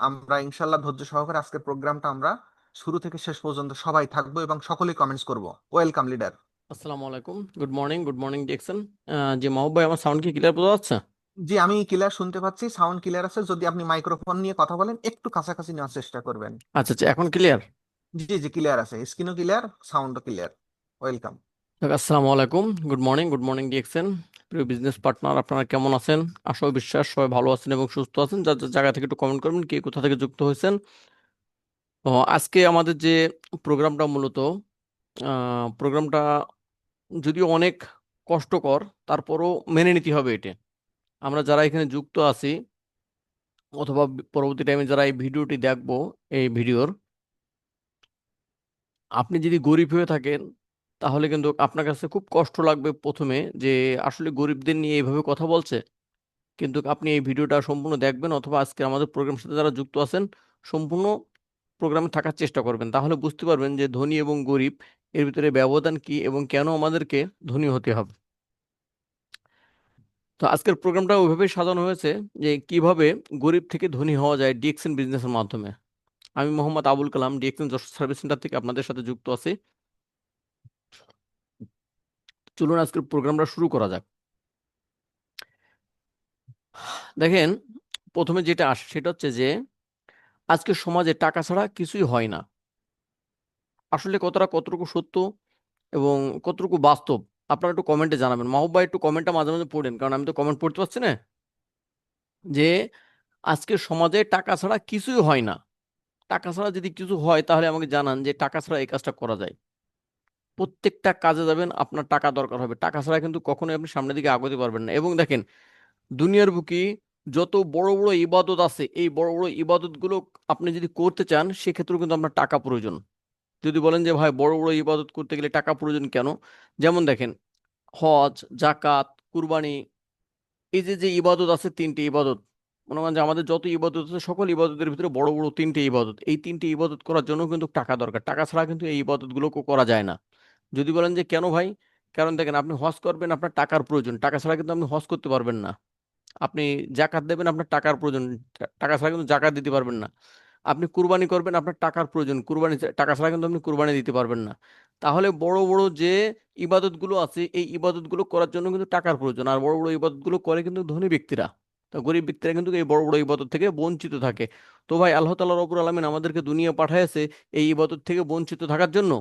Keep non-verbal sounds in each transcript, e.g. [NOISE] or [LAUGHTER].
আমরা ইনশাল্লাহ ধৈর্য সহকারে আজকের প্রোগ্রামটা আমরা শুরু থেকে শেষ পর্যন্ত সবাই থাকব এবং সকলেই কমেন্টস করব। ওয়েলকাম লিডার আসসালামু আলাইকুম। Good morning good morning DXN যে মাহবুব ভাই আমার সাউন্ড কি ক্লিয়ার বোঝা যাচ্ছে? জি আমি ক্লিয়ার শুনতে পাচ্ছি সাউন্ড ক্লিয়ার আছে। যদি আপনি মাইক্রোফোন নিয়ে কথা বলেন একটু কাছাকাছি নেওয়ার চেষ্টা করবেন। আচ্ছা আচ্ছা এখন ক্লিয়ার জি জি ক্লিয়ার আছে। স্ক্রিনও ক্লিয়ার সাউন্ডও ক্লিয়ার ওয়েলকাম আসসালামু আলাইকুম। Good morning good morning DXN প্রিয় বিজনেস পার্টনার আপনারা কেমন আছেন? আশা বিশ্বাস সবাই ভালো আছেন এবং সুস্থ আছেন। যার যার জায়গা থেকে একটু কমেন্ট করবেন কে কোথা থেকে যুক্ত হয়েছেন। তো আজকে আমাদের যে প্রোগ্রামটা মূলত প্রোগ্রামটা যদিও অনেক কষ্টকর, তারপরও মেনে নিতে হবে এটা। আমরা যারা এখানে যুক্ত আছি, অথবা পরবর্তী টাইমে যারা এই ভিডিওটি দেখব, এই ভিডিওর আপনি যদি গরিব হয়ে থাকেন তাহলে কিন্তু আপনার কাছে খুব কষ্ট লাগবে প্রথমে যে, আসলে গরিবদের নিয়ে এইভাবে কথা বলছে। কিন্তু আপনি এই ভিডিওটা সম্পূর্ণ দেখবেন অথবা আজকে আমাদের প্রোগ্রামের সাথে যারা যুক্ত আছেন, সম্পূর্ণ প্রোগ্রামে থাকার চেষ্টা করবেন। তাহলে বুঝতে পারবেন যে, ধনী এবং গরিব, এর ভিতরে ব্যবধান কি এবং কেন আমাদেরকে ধনী হতে হবে। তো আজকের প্রোগ্রামটা ওইভাবেই সাজানো হয়েছে যে, কীভাবে গরিব থেকে ধনী হওয়া যায় ডিএক্সএন বিজনেসের মাধ্যমে। আমি Mohammad Abul Kalam DXN Jessore service centre থেকে আপনাদের সাথে যুক্ত আছি। চলুন আজকের প্রোগ্রামটা শুরু করা যাক। দেখেন, প্রথমে যেটা আসে সেটা হচ্ছে যে, আজকে সমাজে টাকা ছাড়া কিছুই হয় না। আসলে কতটা কতটুকু সত্য এবং কতটুকু বাস্তব, আপনারা একটু কমেন্টে জানাবেন। মাহবুব ভাই একটু কমেন্টটা মাঝে মাঝে পড়েন, কারণ আমি তো কমেন্ট পড়তে পারছি না। যে, আজকে সমাজে টাকা ছাড়া কিছুই হয় না। টাকা ছাড়া যদি কিছু হয় তাহলে আমাকে জানান যে, টাকা ছাড়া এই কাজটা করা যায়। প্রত্যেকটা কাজে যাবেন, আপনার টাকা দরকার হবে। টাকা ছাড়া কিন্তু কখনোই আপনি সামনের দিকে আগাতে পারবেন না। এবং দেখেন, দুনিয়ার বুকি যত বড় বড় ইবাদত আছে, এই বড় বড় ইবাদতগুলো আপনি যদি করতে চান, সেক্ষেত্রেও কিন্তু আপনার টাকা প্রয়োজন। যদি বলেন যে, ভাই, বড় বড় ইবাদত করতে গেলে টাকা প্রয়োজন কেন? যেমন দেখেন, হজ জাকাত কুরবানি, এই যে যে ইবাদত আছে, তিনটি ইবাদত। মনে করেন যে, আমাদের যত ইবাদত আছে, সকল ইবাদতের ভিতরে বড় বড় তিনটে ইবাদত। এই তিনটে ইবাদত করার জন্য কিন্তু টাকা দরকার। টাকা ছাড়া কিন্তু এই ইবাদতগুলো করা যায় না। যদি বলেন যে, কেন ভাই? কারণ দেখেন, আপনি হজ করবেন, আপনার টাকার প্রয়োজন। টাকা ছাড়া কিন্তু আপনি হজ করতে পারবেন না। আপনি জাকাত দেবেন, আপনার টাকার প্রয়োজন। টাকা ছাড়া কিন্তু জাকাত দিতে পারবেন না। আপনি কুরবানি করবেন, আপনার টাকার প্রয়োজন। কুরবানি টাকা ছাড়া কিন্তু আপনি কুরবানি দিতে পারবেন না। তাহলে বড় বড় যে ইবাদতগুলো আছে, এই ইবাদতগুলো করার জন্য কিন্তু টাকার প্রয়োজন। আর বড় বড় ইবাদতগুলো করে কিন্তু ধনী ব্যক্তিরা। তো গরিব ব্যক্তিরা কিন্তু এই বড় বড় ইবাদত থেকে বঞ্চিত থাকে। তো ভাই, আল্লাহ তালা রবুর আলমিন আমাদেরকে দুনিয়া পাঠাইছে এই ইবাদত থেকে বঞ্চিত থাকার জন্য।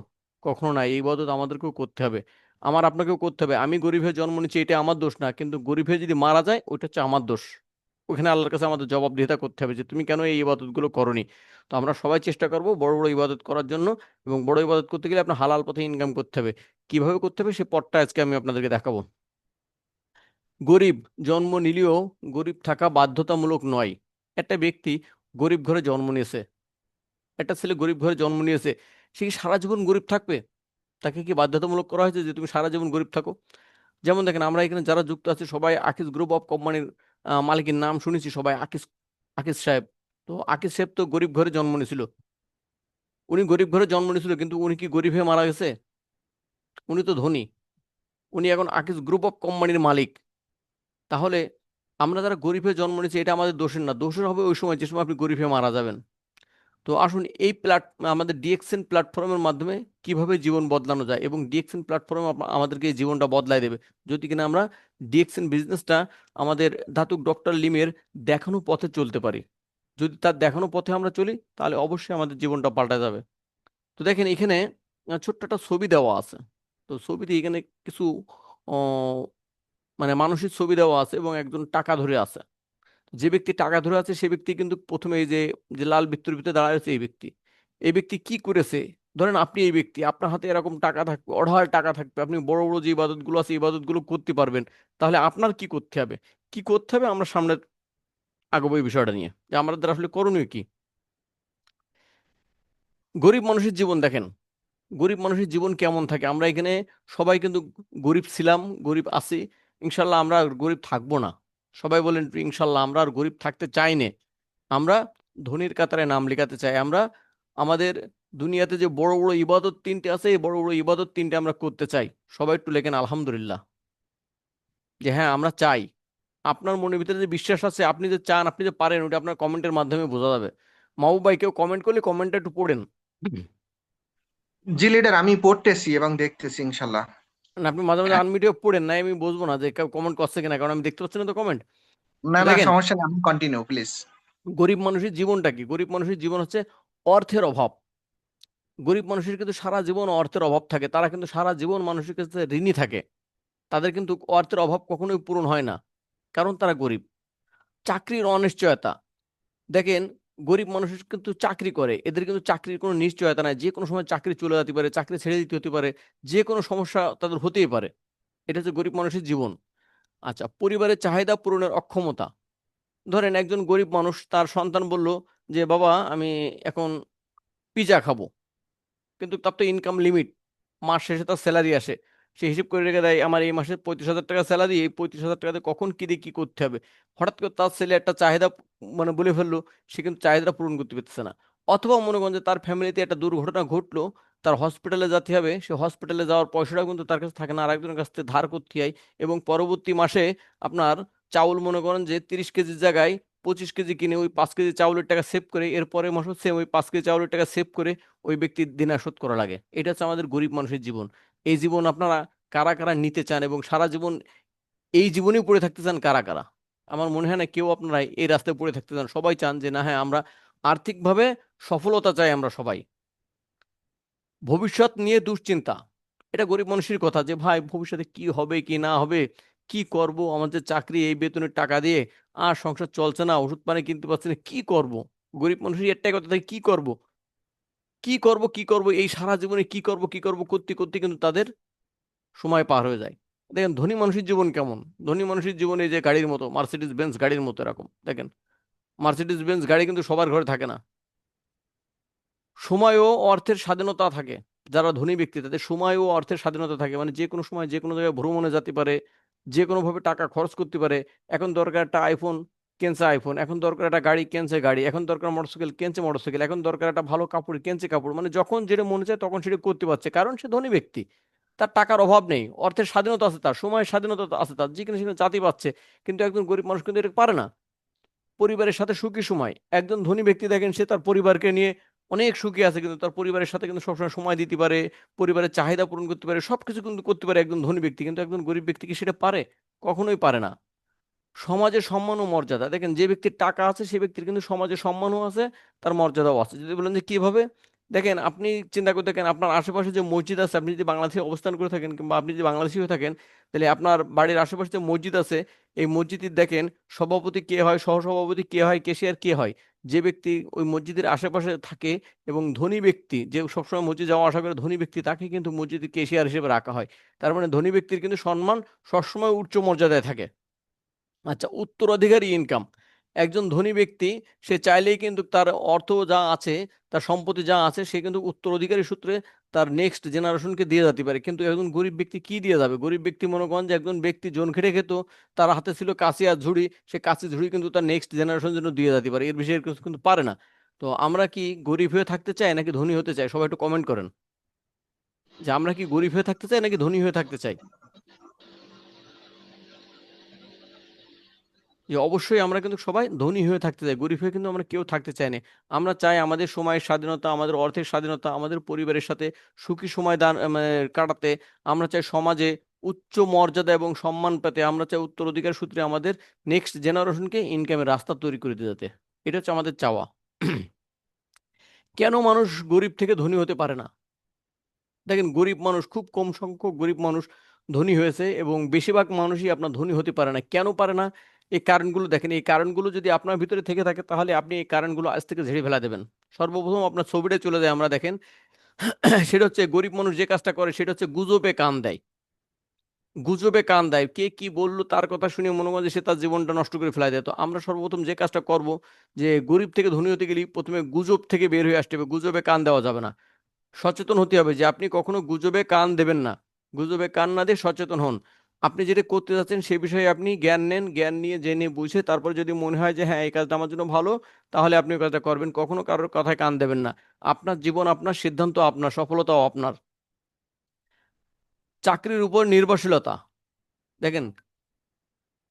কখনো না, এই ইবাদত আমাদেরকেও করতে হবে। আমার আপনাকেও করতে হবে। আমি গরিব হয়ে জন্ম নিচ্ছি, এটা আমার দোষ না। কিন্তু গরিব হয়ে যদি মারা যায়, ওইটা হচ্ছে আমার দোষ। ওখানে আল্লাহর কাছে আমাদের জবাবদিহিতা করতে হবে যে, তুমি কেন এই ইবাদতগুলো করনি? তো আমরা সবাই চেষ্টা করব বড় বড় ইবাদত করার জন্য এবং বড় ইবাদত করতে গেলে আপনার হালাল পথে ইনকাম করতে হবে। কীভাবে করতে হবে? সে পথটা আজকে আমি আপনাদেরকে দেখাবো। গরিব জন্ম নিলেও গরিব থাকা বাধ্যতামূলক নয়। একটা ব্যক্তি গরিব ঘরে জন্ম নিয়েছে। একটা ছেলে গরিব ঘরে জন্ম নিয়েছে। সে কি সারা জীবন গরিব থাকবে? তাকে কি বাধ্যতামূলক করা হয়েছে যে তুমি সারা জীবন গরিব থাকো? যেমন দেখেন, আমরা এখানে যারা যুক্ত আছে সবাই আকিস গ্রুপ অফ কোম্পানির মালিকের নাম শুনেছি সবাই, আকিস আকিস সাহেব। তো আকিস সাহেব তো গরিব ঘরে জন্ম নিয়েছিল। উনি গরিব ঘরে জন্ম নিয়েছিল, কিন্তু উনি কি গরিব হয়ে মারা গেছে? উনি তো ধনী। উনি এখন আকিস গ্রুপ অফ কোম্পানির মালিক। তাহলে আমরা যারা গরিব হয়ে জন্ম নিয়েছি, এটা আমাদের দোষের না। দোষের হবে ওই সময় যে সময় আপনি গরিব হয়ে মারা যাবেন। তো আসুন এই প্ল্যাট আমাদের ডিএক্সএন প্ল্যাটফর্মের মাধ্যমে কীভাবে জীবন বদলানো যায় এবং ডিএক্সএন প্ল্যাটফর্ম আমাদেরকে জীবনটা বদলাই দেবে। যদি কিনা আমরা ডিএক্সএন বিজনেসটা আমাদের ধাতুক ডক্টর লিমের দেখানো পথে চলতে পারি। যদি তার দেখানো পথে আমরা চলি, তাহলে অবশ্যই আমাদের জীবনটা পাল্টা যাবে। তো দেখেন এখানে ছোট্ট একটা ছবি দেওয়া আছে। তো ছবিতে এখানে কিছু মানে মানুষের ছবি দেওয়া আছে এবং একজন টাকা ধরে আছে। যে ব্যক্তি টাকা ধরে আছে, সে ব্যক্তি কিন্তু প্রথমে এই যে যে লাল বৃত্তর ভিতরে দাঁড়ায় আছে এই ব্যক্তি। এই ব্যক্তি কি করেছে? ধরেন আপনি এই ব্যক্তি, আপনার হাতে এরকম টাকা থাকবে, অঢাল টাকা থাকবে, আপনি বড় বড় যে ইবাদতগুলো আছে, ইবাদতগুলো করতে পারবেন। তাহলে আপনার কি করতে হবে? কি করতে হবে? আমরা সামনে আগাবো এই বিষয়টা নিয়ে। যে আমাদের আসলে করণীয় কি? গরিব মানুষের জীবন দেখেন। গরিব মানুষের জীবন কেমন থাকে? আমরা এখানে সবাই কিন্তু গরিব ছিলাম, গরিব আছি। ইনশাল্লাহ আমরা গরিব থাকব না। সবাই বলেন ইনশাল্লাহ আমরা আর গরিব থাকতে চাই না আমরা ধনির কাতারে নাম লেখাতে চাই আমরা আমাদের দুনিয়াতে যে বড় বড় ইবাদত তিনটে আছে এই বড় বড় ইবাদত তিনটে আমরা করতে চাই সবাই একটু লেখেন আলহামদুলিল্লাহ যে হ্যাঁ আমরা চাই আপনার মনের ভিতরে যে বিশ্বাস আছে আপনি যে চান আপনি যে পারেন ওটা আপনার কমেন্টের মাধ্যমে বোঝা যাবে মাহবুব ভাই কেউ কমেন্ট করলে কমেন্টটা একটু পড়েন জি লিডার আমি পড়তেছি এবং দেখতেছি ইনশাল্লাহ না আপনি মাঝে মাঝে আনমিউটেও পড়েন না আমি বুঝব না যে কমেন্ট করছে কিনা কারণ আমি দেখতে পাচ্ছি না তো কমেন্ট না না সমস্যা নেই আপনি কন্টিনিউ প্লিজ গরিব মানুষের জীবনটা কি? গরিব মানুষের জীবন হচ্ছে অর্থের অভাব। গরিব মানুষের কিন্তু সারা জীবন অর্থের অভাব থাকে তারা কিন্তু সারা জীবন মানুষের কাছে ঋণী থাকে। তাদের কিন্তু অর্থের অভাব কখনোই পূরণ হয় না কারণ তারা গরিব। চাকরির অনিশ্চয়তা। দেখেন গরিব মানুষ কিন্তু চাকরি করে। এদের কিন্তু চাকরির কোনো নিশ্চয়তা নাই। যে কোনো সময় চাকরি চলে যেতে পারে, চাকরি ছেড়ে দিতে হতে পারে, যে কোনো সমস্যা তাদের হতেই পারে। এটা হচ্ছে গরিব মানুষের জীবন। আচ্ছা পরিবারের চাহিদা পূরণের অক্ষমতা। ধরেন একজন গরিব মানুষ, তার সন্তান বলল যে, বাবা, আমি এখন পিজা খাব। কিন্তু তার তো ইনকাম লিমিট মাস শেষে তার স্যালারি আসে। সে হিসেব করে রেখে দেয়, আমার এই মাসে পঁয়ত্রিশ হাজার টাকা স্যালারি এই পঁয়ত্রিশ হাজার টাকাতে কখন কী দিয়ে কী করতে হবে? হঠাৎ করে তার ছেলে একটা চাহিদা মানে বলে ফেলল, সে কিন্তু চাহিদাটা পূরণ করতে পারতেছে না। অথবা মনে করেন যে তার ফ্যামিলিতে একটা দুর্ঘটনা ঘটলো, তার হসপিটালে যেতে হবে, সে হসপিটালে যাওয়ার পয়সাটাও কিন্তু তার কাছে থাকে না, আরেকজনের কাছ থেকে ধার করতে হয় এবং পরবর্তী মাসে আপনার চাউল মনে করেন যে তিরিশ কেজির জায়গায় পঁচিশ কেজি কিনে ওই পাঁচ কেজি চাউলের টাকা সেভ করে এরপরে মাসে সেম ওই পাঁচ কেজি চাউলের টাকা সেভ করে ওই ব্যক্তির দিনা শোধ করা লাগে। এটা হচ্ছে আমাদের গরিব মানুষের জীবন। এই জীবন আপনারা কারা কারা নিতে চান এবং সারা জীবন এই জীবনেই পড়ে থাকতে চান কারা কারা? আমার মনে হয় না কেউ আপনারা এই রাস্তায় পড়ে থাকতে চান। সবাই চান যে না হ্যাঁ আমরা আর্থিকভাবে সফলতা চাই আমরা সবাই। ভবিষ্যৎ নিয়ে দুশ্চিন্তা। এটা গরিব মানুষের কথা যে, ভাই, ভবিষ্যতে কি হবে, কি না হবে? কি করব? আমাদের চাকরি, এই বেতনের টাকা দিয়ে আর সংসার চলছে না, ওষুধ পানি কিনতে পারছি না, কি করব? গরিব মানুষের একটাই কথা থাকে, কি করব? কি করব কি করব, এই সারা জীবনে কি করব কি করব, করতে করতে কিন্তু তাদের সময় পার হয়ে যায়। দেখেন ধনী মানুষের জীবন কেমন? ধনী মানুষের জীবনে যে গাড়ির মতো মার্সিডিস বেঞ্চ গাড়ির মতো এরকম, দেখেন? মার্সিডিজ বেঞ্চ গাড়ি কিন্তু সবার ঘরে থাকে না। সময় ও অর্থের স্বাধীনতা থাকে, যারা ধনী ব্যক্তি, তাদের সময় ও অর্থের স্বাধীনতা থাকে। মানে যে কোনো সময় যে কোনো জায়গায় ভ্রমণে যেতে পারে যে কোনোভাবে টাকা খরচ করতে পারে। এখন দরকার একটা আইফোন কেনছে আইফোন এখন দরকার একটা গাড়ি, কেনছে গাড়ি? এখন দরকার মোটরসাইকেল কেনছে মোটরসাইকেল এখন দরকার একটা ভালো কাপড়, কেনছে কাপড়? মানে যখন যেটা মনে চায় তখন সেটা করতে পারছে, কারণ সে ধনী ব্যক্তি। তার টাকার অভাব নেই, অর্থের স্বাধীনতা আছে তার, সময়ের স্বাধীনতা আছে তার যেখানে সেখানে জাতি পাচ্ছে, কিন্তু একজন গরিব মানুষ কিন্তু এটা পারে না। পরিবারের সাথে সুখী সময়, একজন ধনী ব্যক্তি দেখেন সে তার পরিবারকে নিয়ে অনেক সুখী আছে, কিন্তু তার পরিবারের সাথে কিন্তু সবসময় সময় দিতে পারে, পরিবারের চাহিদা পূরণ করতে পারে, সবকিছু কিন্তু করতে পারে একজন ধনী ব্যক্তি, কিন্তু একজন গরিব ব্যক্তি কি সেটা পারে? কখনোই পারে না। সমাজে সম্মান ও মর্যাদা। দেখেন, যে ব্যক্তির টাকা আছে, সে ব্যক্তির কিন্তু সমাজে সম্মানও আছে, তার মর্যাদাও আছে। যদি বলেন যে কীভাবে? দেখেন, আপনি চিন্তা করে দেখেন, আপনার আশেপাশে যে মসজিদ আছে, আপনি যদি বাংলাদেশে অবস্থান করে থাকেন কিংবা আপনি যদি বাংলাদেশি হয়ে থাকেন, তাহলে আপনার বাড়ির আশেপাশে যে মসজিদ আছে, এই মসজিদের দেখেন, সভাপতি কে হয়, সহসভাপতি কে হয় কেশিয়ার কে হয়? যে ব্যক্তি ওই মসজিদের আশেপাশে থাকে এবং ধনী ব্যক্তি, যে সবসময় মসজিদ যাওয়া আসা করে ধনী ব্যক্তি, তাকে কিন্তু মসজিদের কেশিয়ার হিসেবে রাখা হয়। তার মানে ধনী ব্যক্তির কিন্তু সম্মান সবসময় উচ্চ মর্যাদায় থাকে। আচ্ছা উত্তরাধিকারী ইনকাম একজন ধনী ব্যক্তি, সে চাইলেই কিন্তু তার অর্থ যা আছে, তার সম্পত্তি যা আছে, সে কিন্তু উত্তরাধিকারী সূত্রে তার নেক্সট জেনারেশনকে দিয়ে যেতে পারে। কিন্তু একজন গরিব ব্যক্তি কি দিয়ে যাবে? গরিব ব্যক্তি মনে করেন যে একজন ব্যক্তি জন খেটে খেত, তার হাতে ছিল কাশি আর ঝুড়ি, সে কাশি ঝুড়ি কিন্তু তার নেক্সট জেনারেশন জন্য দিয়ে যেতে পারে। এর বেশি কিন্তু পারে না। তো আমরা কি গরিব হয়ে থাকতে চাই নাকি ধনী হতে চাই? সবাই একটু কমেন্ট করেন। যে আমরা কি গরিব হয়ে থাকতে চাই নাকি ধনী হয়ে থাকতে চাই? যে অবশ্যই আমরা কিন্তু সবাই ধনী হয়ে থাকতে চাই, গরিব হয়ে কিন্তু আমরা কেউ থাকতে চাই না। আমরা চাই আমাদের সময়ের স্বাধীনতা, আমাদের অর্থের স্বাধীনতা, আমাদের পরিবারের সাথে সুখী সময় দান মানে কাটাতে। আমরা চাই সমাজে উচ্চ মর্যাদা এবং সম্মান পেতে। আমরা চাই উত্তরাধিকার সূত্রে আমাদের নেক্সট জেনারেশনকে ইনকামের রাস্তা তৈরি করে দিতে এটা হচ্ছে আমাদের চাওয়া। কেন মানুষ গরিব থেকে ধনী হতে পারে না? দেখেন, গরিব মানুষ, খুব কম সংখ্যক গরিব মানুষ ধনী হয়েছে এবং বেশিরভাগ মানুষই আপনার ধনী হতে পারে না। কেন পারে না? এই কারণগুলো দেখেন, এই কারণগুলো যদি আপনার ভিতরে থেকে থাকে, তাহলে আপনি এই কারণগুলো আজ থেকে ঝেড়ে ফেলা দেবেন। সর্বপ্রথম আপনার ছবিটা চলে যায়, আমরা দেখেন, [CLEARS THROAT] সেটা হচ্ছে গরিব মানুষ যে কাজটা করে, সেটা হচ্ছে গুজবে কান দেয়। গুজবে কান দেয়। কে কি বলল তার কথা শুনে মনে হয় সে তার জীবনটা নষ্ট করে ফেলা দেয়। তো আমরা সর্বপ্রথম যে কাজটা করব, যে গরিব থেকে ধনী হতে গেলে প্রথমে গুজব থেকে বের হয়ে আসতে হবে। গুজবে কান দেওয়া যাবে না। সচেতন হতে হবে যে আপনি কখনো গুজবে কান দেবেন না। গুজবে কান না দিয়ে সচেতন হন। আপনি যেটা করতে যাচ্ছেন সে বিষয়ে আপনি জ্ঞান নেন, জ্ঞান নিয়ে জেনে বুঝে তারপর যদি মনে হয় যে হ্যাঁ এই কাজটা আমার জন্য ভালো, তাহলে আপনি ওই কাজটা করবেন। কখনো কারোর কথায় কান দেবেন না। আপনার জীবন, আপনার সিদ্ধান্ত আপনার, সফলতাও আপনার। চাকরির উপর নির্ভরশীলতা। দেখেন,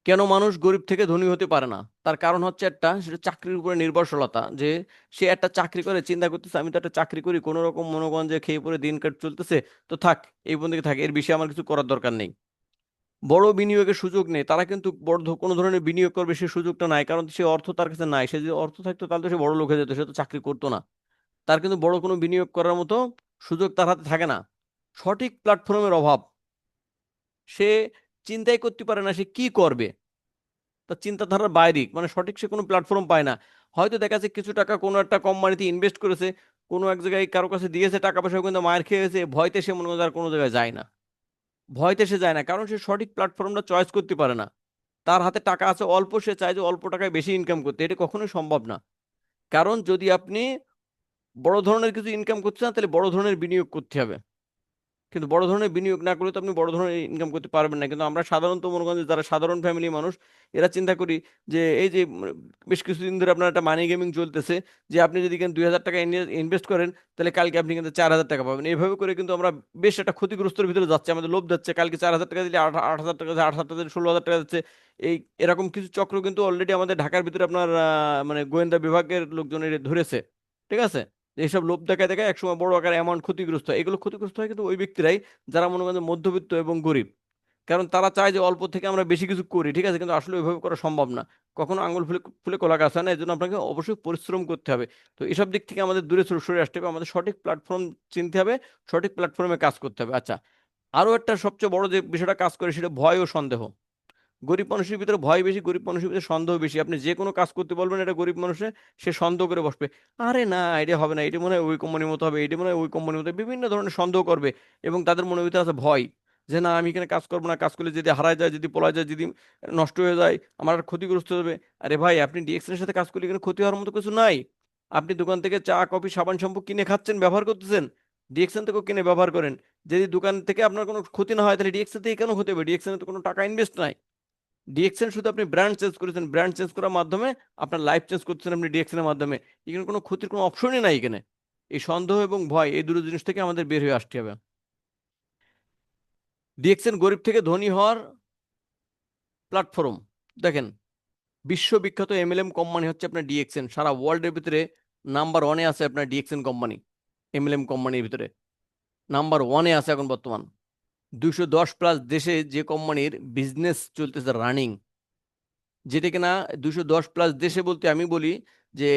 কেন মানুষ গরিব থেকে ধনী হতে পারে না? তার কারণ হচ্ছে একটা, সেটা চাকরির উপরে নির্ভরশীলতা। যে সে একটা চাকরি করে, চিন্তা করতেছে, আমি তো একটা চাকরি করি কোনো রকম মনোগঞ্জে খেয়ে পরে দিন কাট চলতেছে, তো থাক, এই বন্ধু থাক, এর বিষয়ে আমার কিছু করার দরকার নেই। বড় বিনিয়োগের সুযোগ নেই, তারা কিন্তু বড় কোনো ধরনের বিনিয়োগ করবে সে সুযোগটা নাই, কারণ সে অর্থ তার কাছে নাই, সে যদি অর্থ থাকতো তাহলে তো সে বড় লোক হয়ে যেত, সে তো চাকরি করতো না। তার কিন্তু বড় কোনো বিনিয়োগ করার মতো সুযোগ তার হাতে থাকে না। সঠিক প্ল্যাটফর্মের অভাব। সে চিন্তাই করতে পারে না সে কি করবে। তার চিন্তাধারার বাইরে মানে সঠিক সে কোনো প্ল্যাটফর্ম পায় না। হয়তো দেখা যাচ্ছে কিছু টাকা কোনো একটা কোম্পানিতে ইনভেস্ট করেছে, কোনো এক জায়গায় কারও কাছে দিয়েছে, টাকা পয়সা কিন্তু মায়ের খেয়েছে ভয়তে সে মনে হয় আর কোনো জায়গায় যায় না। ভয়তে সে যায় না, কারণ সে সঠিক প্ল্যাটফর্মটা চয়েস করতে পারে না। তার হাতে টাকা আছে, অল্প সে চায় যে অল্প টাকায় বেশি ইনকাম করতে। এটা কখনোই সম্ভব না। কারণ যদি আপনি বড় ধরনের কিছু ইনকাম করতে চান, তাহলে বড় ধরনের বিনিয়োগ করতে হবে। কিন্তু বড় ধরনের বিনিয়োগ না করলে তো আপনি বড় ধরনের ইনকাম করতে পারবেন না। কিন্তু আমরা সাধারণত মনে করেন যারা সাধারণ ফ্যামিলি মানুষ এরা চিন্তা করি যে এই যে উম, বেশ কিছুদিন ধরে আপনার একটা মানি গেমিং চলতেছে যে আপনি যদি কিন্তু দুই হাজার টাকা ইনভেস্ট করেন তাহলে কালকে আপনি কিন্তু চার হাজার টাকা পাবেন। এইভাবে করে কিন্তু আমরা বেশ একটা ক্ষতিগ্রস্তর ভিতরে যাচ্ছে। আমাদের লোভ যাচ্ছে কালকে চার হাজার টাকা দিলে আট আট হাজার টাকা আট হাজার টাকা ষোলো হাজার টাকা যাচ্ছে। এই এরকম কিছু চক্র কিন্তু অলরেডি আমাদের ঢাকার ভিতরে আপনার মানে গোয়েন্দা বিভাগের লোকজন এটা ধরেছে। ঠিক আছে? এইসব লোভ দেখায় দেখায় একসময় বড় আকার অ্যামাউন্ট ক্ষতিগ্রস্ত হয়। এগুলো ক্ষতিগ্রস্ত হয় কিন্তু ওই ব্যক্তিরাই যারা মনে করেন মধ্যবিত্ত এবং গরিব। কারণ তারা চায় যে অল্প থেকে আমরা বেশি কিছু করি, ঠিক আছে? কিন্তু আসলে ওইভাবে করা সম্ভব না। কখনো আঙুল ফুলে ফুলে কলা গাছ হয় না এই জন্য আপনাকে অবশ্যই পরিশ্রম করতে হবে। তো এসব দিক থেকে আমাদের দূরে সরে আসতে হবে। আমাদের সঠিক প্ল্যাটফর্ম চিনতে হবে, সঠিক প্ল্যাটফর্মে কাজ করতে হবে। আচ্ছা আরও একটা সবচেয়ে বড় যে বিষয়টা কাজ করে সেটা ভয় ও সন্দেহ। গরিব মানুষের ভিতরে ভয় বেশি, গরিব মানুষের ভিতরে সন্দেহ বেশি। আপনি যে কোনো কাজ করতে বলবেন, এটা গরিব মানুষের, সে সন্দেহ করে বসবে। আরে না, এটা হবে না, এটা মনে হয় ওই কোম্পানির মতো হবে, এটা মনে হয় ওই কোম্পানির মতো বিভিন্ন ধরনের সন্দেহ করবে এবং তাদের মনের ভিতরে আছে ভয় যে, না, আমি এখানে কাজ করব না, কাজ করলে যদি হারায় যায়, যদি পলায় যায়, যদি নষ্ট হয়ে যায়, আমার ক্ষতিগ্রস্ত হবে। আরে ভাই, আপনি ডিএক্সের সাথে কাজ করলে এখানে ক্ষতি হওয়ার মতো কিছু নাই। আপনি দোকান থেকে চা, কফি, সাবান শ্যাম্পু কিনে খাচ্ছেন, ব্যবহার করতেছেন। ডিএক্সেন থেকেও কিনে ব্যবহার করেন। যদি দোকান থেকে আপনার কোনো ক্ষতি না হয়, তাহলে ডিএক্সেন থেকে কেন হতে হবে? ডিএক্সেনে তো কোনো টাকা ইনভেস্ট নাই। ডিএক্সএন শুধু আপনি ব্র্যান্ড চেঞ্জ করেছেন ব্র্যান্ড চেঞ্জ করার মাধ্যমে আপনার লাইফ চেঞ্জ করছেন আপনি ডিএক্সএন এর মাধ্যমে। এখানে কোনো ক্ষতির কোনো অপশনই নাই এখানে। এই সন্দেহ এবং ভয়, এই দুটো জিনিস থেকে আমাদের বের হয়ে আসতে হবে। ডিএক্সএন গরিব থেকে ধনী হওয়ার প্ল্যাটফর্ম দেখেন, বিশ্ববিখ্যাত এমএলএম কোম্পানি হচ্ছে আপনার ডিএক্সএন সারা ওয়ার্ল্ডের ভিতরে নাম্বার ওয়ানে আছে আপনার ডিএক্সএন কোম্পানি এমএলএম কোম্পানির ভিতরে। নাম্বার ওয়ানে আছে এখন বর্তমান। দুইশো দশ প্লাস দেশে যে কোম্পানির বিজনেস চলতেছে রানিং যেটা কিনা দুশো দশ প্লাস দেশে বলতে আমি বলি যে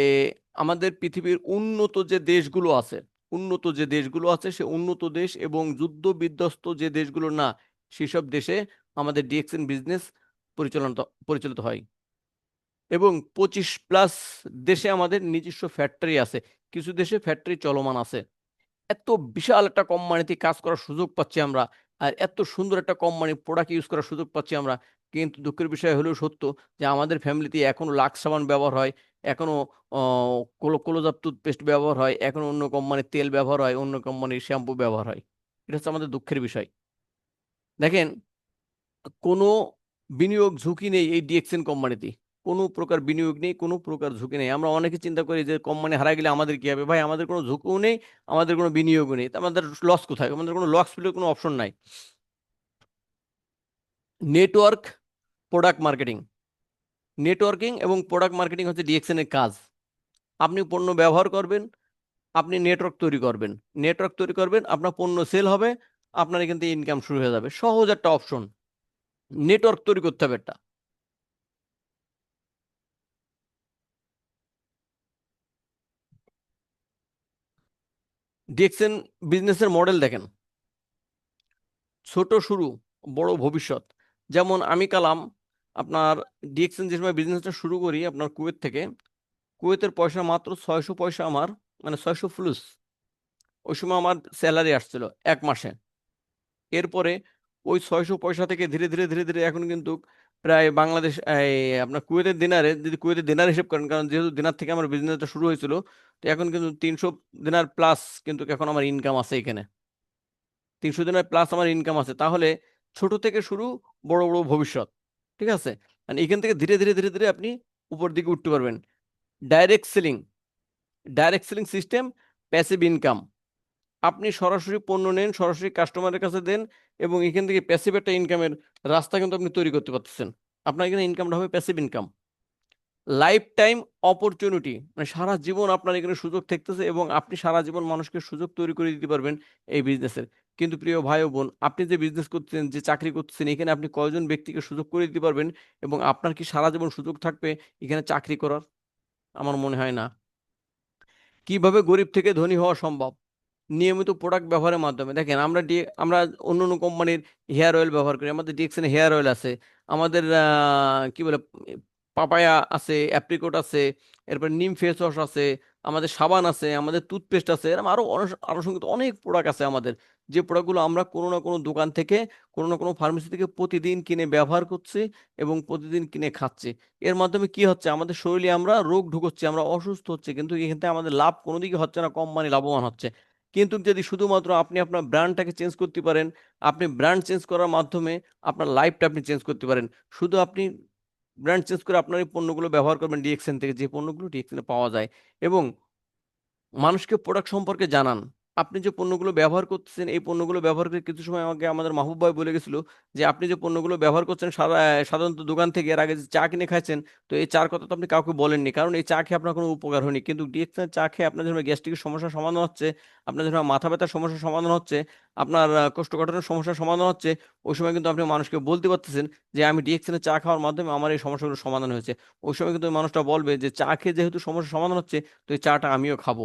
আমাদের পৃথিবীর উন্নত যে দেশগুলো আছে, উন্নত যে দেশগুলো আছে সে উন্নত দেশ এবং যুদ্ধ বিধ্বস্ত যে দেশগুলো না, সেসব দেশে আমাদের ডিএক্সএন বিজনেস পরিচালনা পরিচালিত হয়। এবং পঁচিশ প্লাস দেশে আমাদের নিজস্ব ফ্যাক্টরি আছে, কিছু দেশে ফ্যাক্টরি চলমান আছে। এত বিশাল একটা কোম্পানিতে কাজ করার সুযোগ পাচ্ছি আমরা আর এত সুন্দর একটা কোম্পানি প্রোডাক্ট ইউজ করার সুযোগ পাচ্ছি আমরা। কিন্তু দুঃখের বিষয় হলেও সত্য যে, আমাদের ফ্যামিলিতে এখনও লাক্স সাবান ব্যবহার হয়, এখনও ক্লোজাপ টুথপেস্ট ব্যবহার হয় এখনও অন্য কোম্পানির তেল ব্যবহার হয়, অন্য কোম্পানির শ্যাম্পু ব্যবহার হয়। এটা হচ্ছে আমাদের দুঃখের বিষয়। দেখেন, কোনো বিনিয়োগ ঝুঁকি নেই এই ডিএক্সএন কোম্পানিতে কোনো প্রকার বিনিয়োগ নেই, কোনো প্রকার ঝুঁকি নেই। আমরা অনেকে চিন্তা করি যে কোম্পানি হারা গেলে আমাদের কী হবে? ভাই, আমাদের কোনো ঝুঁকিও নেই, আমাদের কোনো বিনিয়োগও নেই। আমাদের লস কোথায়? আমাদের কোনো লস ফিলের কোনো অপশন নাই। নেটওয়ার্ক প্রোডাক্ট মার্কেটিং নেটওয়ার্কিং এবং প্রোডাক্ট মার্কেটিং হচ্ছে ডিএক্সএনের কাজ। আপনি পণ্য ব্যবহার করবেন, আপনি নেটওয়ার্ক তৈরি করবেন। নেটওয়ার্ক তৈরি করবেন, আপনার পণ্য সেল হবে, আপনার এখান থেকে ইনকাম শুরু হয়ে যাবে। সহজ একটা অপশন নেটওয়ার্ক তৈরি করতে হবে একটা। ডিএক্সএন বিজনেসের মডেল দেখেন। ছোট শুরু, বড় ভবিষ্যৎ। যেমন আমি কালাম, আপনার ডিএক্সএন যে সময় বিজনেসটা শুরু করি আপনার কুয়েত থেকে, কুয়েতের পয়সা মাত্র ছয়শো পয়সা আমার মানে ছয়শো ফ্লুস ওই সময় আমার স্যালারি আসছিল এক মাসে। এরপরে ওই ছয়শো পয়সা থেকে ধীরে ধীরে ধীরে ধীরে এখন কিন্তু প্রায় বাংলাদেশ, এই আপনার কুয়েতের দিনারে যদি কুয়েতের দিনার হিসেব করেন, কারণ যেহেতু দিনার থেকে আমার বিজনেসটা শুরু হয়েছিল, তো এখন কিন্তু তিনশো দিনার প্লাস কিন্তু এখন আমার ইনকাম আছে এখানে। তিনশো দিনের প্লাস আমার ইনকাম আছে। তাহলে ছোট থেকে শুরু, বড় বড় ভবিষ্যৎ, ঠিক আছে? মানে এখান থেকে ধীরে ধীরে ধীরে ধীরে আপনি উপর দিকে উঠতে পারবেন। Direct selling direct selling system passive income আপনি সরাসরি পণ্য নেন, সরাসরি কাস্টমারের কাছে দেন এবং এখান থেকে প্যাসিভ একটা ইনকামের রাস্তা কিন্তু আপনি তৈরি করতে পারতেছেন। আপনার এখানে ইনকামটা হবে passive income lifetime opportunity মানে সারা জীবন আপনার এখানে সুযোগ থাকতেছে এবং আপনি সারা জীবন মানুষকে সুযোগ তৈরি করে দিতে পারবেন এই বিজনেসের কিন্তু প্রিয় ভাই বোন, আপনি যে বিজনেস করছেন যে চাকরি করতেছেন, এখানে আপনি কয়জন ব্যক্তিকে সুযোগ করে দিতে পারবেন এবং আপনার কি সারা জীবন সুযোগ থাকবে এখানে চাকরি করার? আমার মনে হয় না। কীভাবে গরিব থেকে ধনী হওয়া সম্ভব? নিয়মিত প্রোডাক্ট ব্যবহারের মাধ্যমে। দেখেন, আমরা ডি, আমরা অন্য অন্য কোম্পানির হেয়ার অয়েল ব্যবহার করি। আমাদের ডিএক্সএন হেয়ার অয়েল আছে, আমাদের কি বলে, পাপায়া আছে অ্যাপ্রিকোট আছে, এরপর নিম ফেস ওয়াশ আছে, আমাদের সাবান আছে, আমাদের টুথপেস্ট আছে এরকম আরও আনুষঙ্গিক অনেক প্রোডাক্ট আছে আমাদের। যে প্রোডাক্টগুলো আমরা কোনো না কোনো দোকান থেকে, কোনো না কোনো ফার্মেসি থেকে প্রতিদিন কিনে ব্যবহার করছি এবং প্রতিদিন কিনে খাচ্ছি। এর মাধ্যমে কি হচ্ছে? আমাদের শরীরে আমরা রোগ ঢুকোচ্ছি, আমরা অসুস্থ হচ্ছে, কিন্তু এখান থেকে আমাদের লাভ কোনো দিকে হচ্ছে না, কোম্পানি লাভবান হচ্ছে। কিন্তু যদি শুধুমাত্র আপনি আপনার ব্র্যান্ডটাকে চেঞ্জ করতে পারেন, আপনি ব্র্যান্ড চেঞ্জ করার মাধ্যমে আপনার লাইফটা আপনি চেঞ্জ করতে পারেন। শুধু আপনি ব্র্যান্ড চেঞ্জ করে আপনার এই পণ্যগুলো ব্যবহার করবেন ডিএক্সএন থেকে, যে পণ্যগুলো ডিএক্সএনে পাওয়া যায়। এবং মানুষকে প্রোডাক্ট সম্পর্কে জানান। আপনি যে পণ্যগুলো ব্যবহার করতেছেন এই পণ্যগুলো ব্যবহার করে কিছু সময় আমাকে আমাদের মাহবুব ভাই বলে গেছিল যে আপনি যে পণ্যগুলো ব্যবহার করছেন সাধারণত দোকান থেকে এর আগে যে চা কিনে খাচ্ছেন তো এই চার কথা তো আপনি কাউকে বলেননি। কারণ এই চা খেয়ে আপনার কোনো উপকার হয়নি। কিন্তু ডিএক্সএন চা খেয়ে আপনার যখন গ্যাস্ট্রিকের সমস্যার সমাধান হচ্ছে আপনার যখন মাথা ব্যথার সমস্যার সমাধান হচ্ছে আপনার আহ, কোষ্ঠকাঠিন্যের সমস্যার সমাধান হচ্ছে ওই সময় কিন্তু আপনি মানুষকে বলতে পারতেছেন যে আমি ডিএক্সএনের চা খাওয়ার মাধ্যমে আমার এই সমস্যাগুলো সমাধান হয়েছে। ওই সময় কিন্তু মানুষটা বলবে যে চা খেয়ে যেহেতু সমস্যার সমাধান হচ্ছে তো এই চাটা আমিও খাব।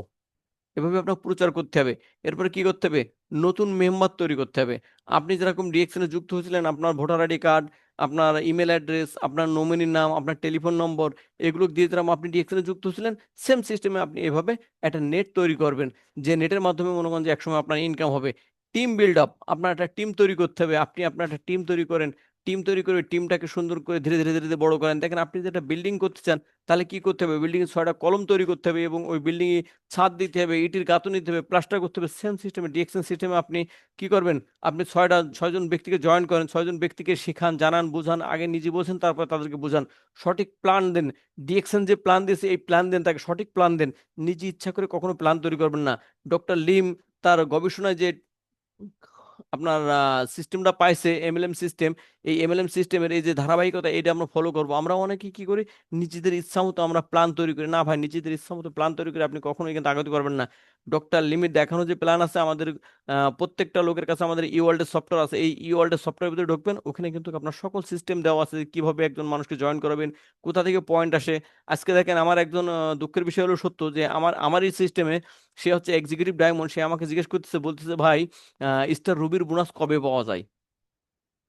এভাবে আপনার প্রচার করতে হবে। এরপরে কি করতে হবে? নতুন মেম্বার তৈরি করতে হবে। আপনি যেরকম ডিএক্সএনে যুক্ত হয়েছিলেন, আপনার ভোটার আইডি কার্ড, আপনার ইমেল অ্যাড্রেস আপনার নমিনির নাম, আপনার টেলিফোন নম্বর এগুলো দিয়ে যেরকম আপনি ডিএক্সএনে যুক্ত হয়েছিলেন সেম সিস্টেমে আপনি এভাবে একটা নেট তৈরি করবেন। যে নেটের মাধ্যমে মনে করেন যে একসময় আপনার ইনকাম হবে। টিম বিল্ড আপ আপনার একটা টিম তৈরি করতে হবে। আপনি আপনার একটা টিম তৈরি করেন। টিম তৈরি করে টিমটাকে সুন্দর করে ধীরে ধীরে ধীরে বড় করেন। দেখেন আপনি যেটা বিল্ডিং করতে চান, তাহলে কি করতে হবে? বিল্ডিং ছয়টা কলম তৈরি করতে হবে এবং ওই বিল্ডিং এ ছাদ দিতে হবে, ইটির গাঁথুনি দিতে হবে, প্লাস্টার করতে হবে সেম সিস্টেমে ডিএক্সএন সিস্টেমে আপনি কি করবেন? আপনি ছয়টা, ছয়জন ব্যক্তিকে জয়েন করেন, ছয়জন ব্যক্তিকে শেখান, জানান, বুঝান, আগে নিজে বোঝেন, তারপর তাদেরকে বোঝান। সঠিক প্ল্যান দেন। ডিএক্সএন যে প্ল্যান দিয়েছে, এই প্ল্যান দেন, তাকে সঠিক প্ল্যান দেন। নিজে ইচ্ছা করে কখনো প্ল্যান তৈরি করবেন না। ডক্টর লিম তার গবেষণায় যে আপনার সিস্টেমটা পাইছে, এমএলএম সিস্টেম এই এমএলএম সিস্টেমের এই যে ধারাবাহিকতা এটা আমরা ফলো করব। আমরা অনেকে কি করি? নিজেদের ইচ্ছা মতো আমরা প্ল্যান তৈরি করি। না ভাই, নিজেদের ইচ্ছা মতো প্ল্যান তৈরি করে আপনি কখনোই কিন্তু আগাতে পারবেন না। ডক্টর লিমিট দেখানো যে প্ল্যান আছে আমাদের প্রত্যেকটা লোকের কাছে আমাদের ই ওয়ার্ল্ডের সফটওয়্যার আছে। এই ই ওয়ার্ল্ডের সফটওয়্যার ভিতরে ঢুকবেন। ওখানে কিন্তু আপনার সকল সিস্টেম দেওয়া আছে কীভাবে একজন মানুষকে জয়েন করাবেন, কোথা থেকে পয়েন্ট আসে। আজকে দেখেন আমার একজন দুঃখের বিষয় হলো সত্য যে আমার আমার এই সিস্টেমে সে হচ্ছে এক্সিকিউটিভ ডায়মন্ড সে আমাকে জিজ্ঞেস করতেছে, বলতেছে, ভাই স্টার রুবির বোনাস কবে পাওয়া যায়?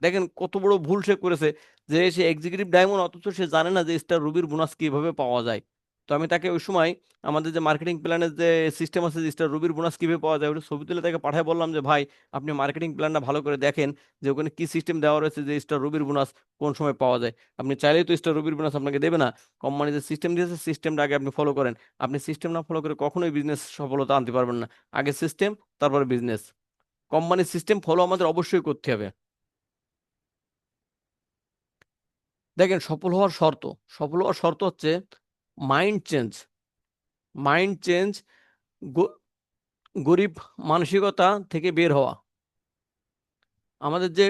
দেখেন কত বড় ভুল সে করেছে যে সে এক্সিকিউটিভ ডায়মন্ড অথচ সে জানে না যে স্টার রুবির বোনাস কীভাবে পাওয়া যায়। তো আমি তাকে ওই সময় আমাদের যে মার্কেটিং প্ল্যানের যে সিস্টেম আছে যে স্টার রুবির বোনাস কীভাবে পাওয়া যায়, ওটা ছবি তুলে তাকে পাঠায় বললাম যে, ভাই, আপনি মার্কেটিং প্ল্যানটা ভালো করে দেখেন যে ওখানে কি সিস্টেম দেওয়া রয়েছে যে স্টার রুবির বোনাস কোন সময় পাওয়া যায়। আপনি চাইলেই তো স্টার রুবির বোনাস আপনাকে দেবে না। কোম্পানি যে সিস্টেম দিয়েছে সিস্টেমটা আগে আপনি ফলো করেন। আপনি সিস্টেম না ফলো করে কখনোই বিজনেস সফলতা আনতে পারবেন না। আগে সিস্টেম তারপরে বিজনেস কোম্পানির সিস্টেম ফলো আমাদের অবশ্যই করতে হবে। দেখেন সফল হওয়ার শর্ত, সফল হওয়ার শর্ত হচ্ছে মাইন্ড চেঞ্জ মাইন্ড চেঞ্জ গরিব মানসিকতা থেকে বের হওয়া। আমাদের যে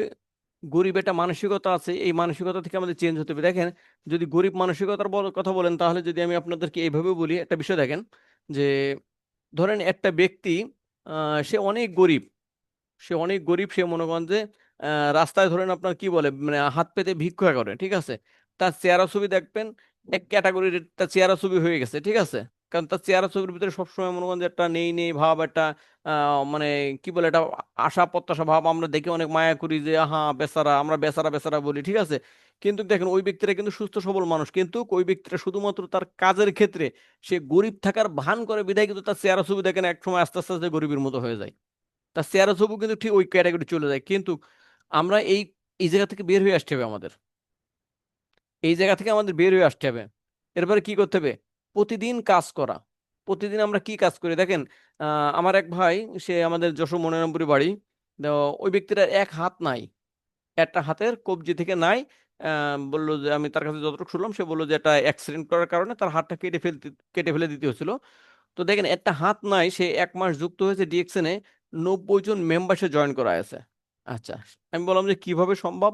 গরিব একটা মানসিকতা আছে, এই মানসিকতা থেকে আমাদের চেঞ্জ হতে হবে। দেখেন, যদি গরিব মানসিকতার কথা বলেন, তাহলে যদি আমি আপনাদেরকে এইভাবে বলি, একটা বিষয় দেখেন যে ধরেন একটা ব্যক্তি সে অনেক গরিব, সে অনেক গরিব, সে মনে করেন যে রাস্তায় ধরেন আপনার কি বলে মানে হাত পেতে ভিক্ষা করে, ঠিক আছে? তার চেহারা ছবি দেখবেন, এক ক্যাটাগরির তার চেহারা ছবি হয়ে গেছে, ঠিক আছে? কারণ তার চেহারা ছবির ভিতরে সবসময় মনে করেন যে একটা নেই নেই ভাব, একটা মানে কি বলে এটা, আশা, প্রত্যাশা, ভাব আমরা দেখে অনেক মায়া করি যে হা বেচারা, আমরা বেচারা বেচারা বলি, ঠিক আছে? কিন্তু দেখেন ওই ব্যক্তিরা কিন্তু সুস্থ, সবল মানুষ। কিন্তু ওই ব্যক্তিরা শুধুমাত্র তার কাজের ক্ষেত্রে সে গরিব থাকার ভান করে বিধায় কিন্তু তার চেহারা ছবি দেখেন এক সময় আস্তে আস্তে আস্তে গরিবের মতো হয়ে যায়। তার চেহারা ছবি কিন্তু ঠিক ওই ক্যাটাগরি চলে যায়। কিন্তু আমরা এই এই জায়গা থেকে বের হয়ে আসতে হবে আমাদের। এই জায়গা থেকে আমাদের বের হয়ে আসতে হবে। এরপরে কি করতে হবে? প্রতিদিন কাজ করা। প্রতিদিন আমরা কি কাজ করি? দেখেন আমার এক ভাই, সে আমাদের যশোর মনিরামপুরে বাড়ি। ওই ব্যক্তিটার এক হাত নাই। একটা হাতের কবজি থেকে নাই। বলল যে, আমি তার কাছে যতটুকু শুনলাম, সে বলল যে, একটা অ্যাক্সিডেন্ট করার কারণে তার হাতটা কেটে ফেলতে কেটে ফেলে দিতে হয়েছিল। তো দেখেন, একটা হাত নাই, সে এক মাস যুক্ত হয়েছে ডিএক্সএনে নব্বই জন মেম্বার সে জয়েন করা আছে আচ্ছা আমি বললাম যে কীভাবে সম্ভব?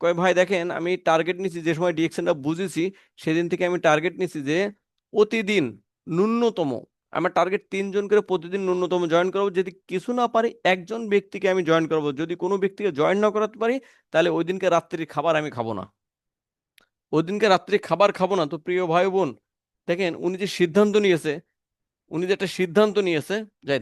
কয় ভাই দেখেন, আমি টার্গেট নিছি যে সময় ডিএকশনটা বুঝেছি, সেদিন থেকে আমি টার্গেট নিছি যে প্রতিদিন ন্যূনতম, আমার টার্গেট তিনজন করে প্রতিদিন ন্যূনতম জয়েন করাবো। যদি কিছু না পারি, একজন ব্যক্তিকে আমি জয়েন করাবো। যদি কোনো ব্যক্তিকে জয়েন না করাতে পারি, তাহলে ওই দিনকে রাত্রির খাবার আমি খাব না। ওই দিনকে রাত্রি খাবার খাব না। তো প্রিয় ভাই বোন, দেখেন উনি যে সিদ্ধান্ত নিয়েছে, উনি যে একটা সিদ্ধান্ত নিয়েছে, যাই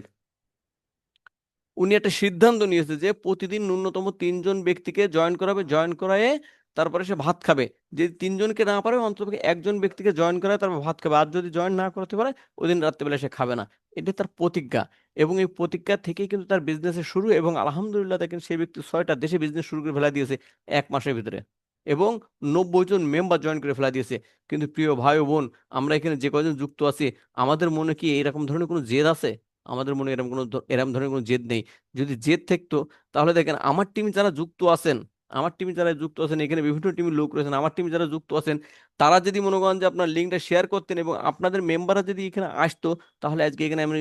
উনি একটা সিদ্ধান্ত নিয়েছে যে প্রতিদিন ন্যূনতম তিনজন ব্যক্তিকে জয়েন করাবে, জয়েন করায়ে তারপরে সে ভাত খাবে। যদি তিনজনকে না পারে অন্তত একজন ব্যক্তিকে জয়েন করায় তারপর ভাত খাবে। আর যদি জয়েন না করতে পারে, ওই দিন রাত্রেবেলা সে খাবে না। এটা তার প্রতিজ্ঞা। এবং এই প্রতিজ্ঞা থেকেই কিন্তু তার বিজনেসের শুরু এবং আলহামদুলিল্লাহ দেখেন সেই ব্যক্তি ছয়টা দেশে বিজনেস শুরু করে ফেলা দিয়েছে এক মাসের ভিতরে। এবং নব্বই জন মেম্বার জয়েন করে ফেলা দিয়েছে। কিন্তু প্রিয় ভাই বোন, আমরা এখানে যে কজন যুক্ত আছি, আমাদের মনে কি এরকম ধরনের কোনো জেদ আছে? আমাদের মনে এরকম কোনো এরকম ধরনের কোনো জেদ নেই। যদি জেদ থাকতো, তাহলে দেখেন আমার টিমে যারা যুক্ত আছেন, আমার টিমে যারা যুক্ত আছেন, এখানে বিভিন্ন টিমের লোক রয়েছেন, আমার টিমে যারা যুক্ত আছেন, তারা যদি মনে করেন যে আপনার লিঙ্কটা শেয়ার করতেন এবং আপনাদের মেম্বাররা যদি এখানে আসতো, তাহলে আজকে এখানে আমি